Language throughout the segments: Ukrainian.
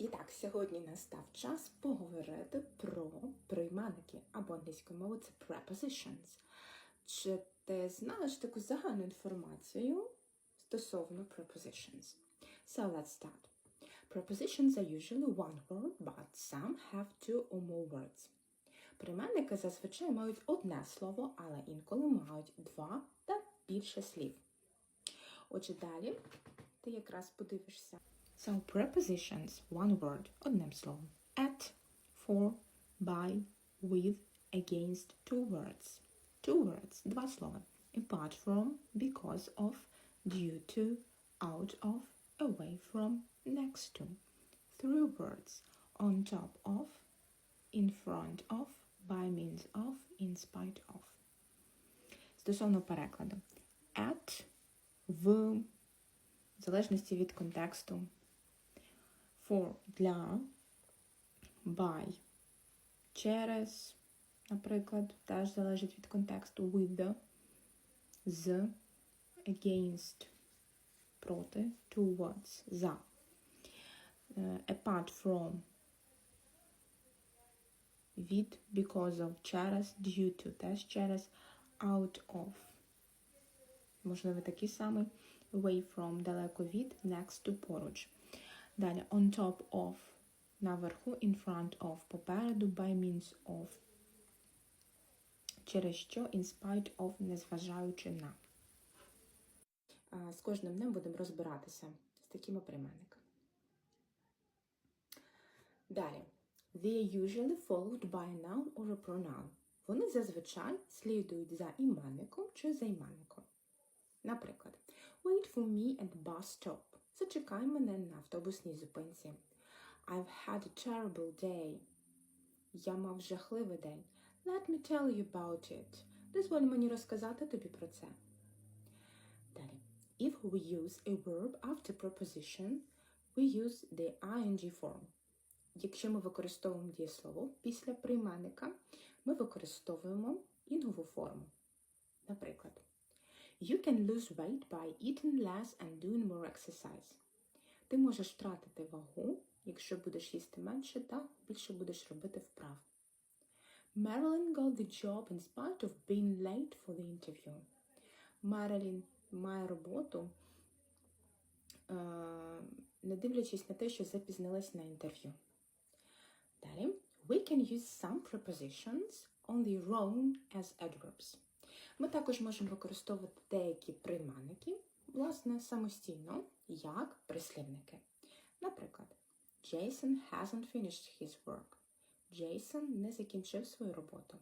І так, сьогодні настав час поговорити про прийменники або англійською мовою це prepositions. Чи ти знаєш таку загальну інформацію стосовно prepositions? So let's start. Prepositions are usually one word, but some have two or more words. Прийменники зазвичай мають одне слово, але інколи мають два та більше слів. Отже, далі ти якраз подивишся. So prepositions, one word, одним словом. At, for, by, with, against, two words. Two words, два слова. Apart from, because of, due to, out of, away from, next to. Three words. On top of, in front of, by means of, in spite of. Стосовно перекладу. At, в, в залежності від контексту. For для, by, через, наприклад, теж залежить від контексту. With, з, against, проти, towards, за. Е, Apart from, від, because of, через, due to, теж через, out of. Можливо, такий самий. Away from, далеко від, next to, поруч. Далі, on top of, наверху, in front of, попереду, by means of. Через що, in spite of, незважаючи на. З кожним днем будемо розбиратися з такими прийменниками. Далі. They are usually followed by a noun or a pronoun. Вони зазвичай слідують за іменником чи займенником. Наприклад, wait for me at bus stop. Зачекай мене на автобусній зупинці. I've had a terrible day. Я мав жахливий день. Let me tell you about it. Дозволь мені розказати тобі про це. Далі. If we use a verb after preposition, we use the ing form. Якщо ми використовуємо дієслово після прийменника, ми використовуємо інгову форму. Наприклад, You can lose weight by eating less and doing more exercise. Ти можеш втратити вагу, якщо будеш їсти менше та більше будеш робити вправ. Marilyn got the job in spite of being late for the interview. Мерилін має роботу, е, не дивлячись на те, що запізнилась на інтерв'ю. Далі. We can use some prepositions on their own as adverbs. Ми також можемо використовувати деякі прийменники, власне, самостійно, як прислівники. Наприклад, Jason hasn't finished his work. Джейсон не закінчив свою роботу.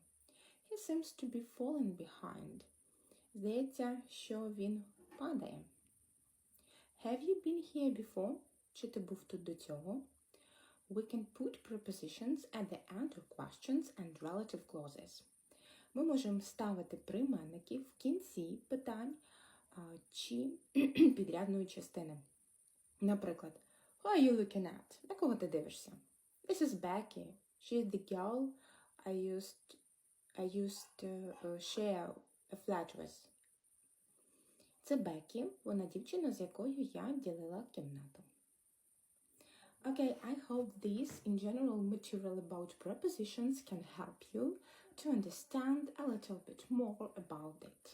He seems to be falling behind. Здається, що він падає. Have you been here before? Чи ти був тут до цього? We can put prepositions at the end of questions and relative clauses. Ми можемо ставити прийменники в кінці питань чи підрядної частини. Наприклад, Who are you looking at? На кого ти дивишся? This is Becky. She is the girl I used, I used to uh, share a flat with. Це Бекі, вона дівчина, з якою я ділила кімнату. Okay, I hope this in general material about prepositions can help you to understand a little bit more about it.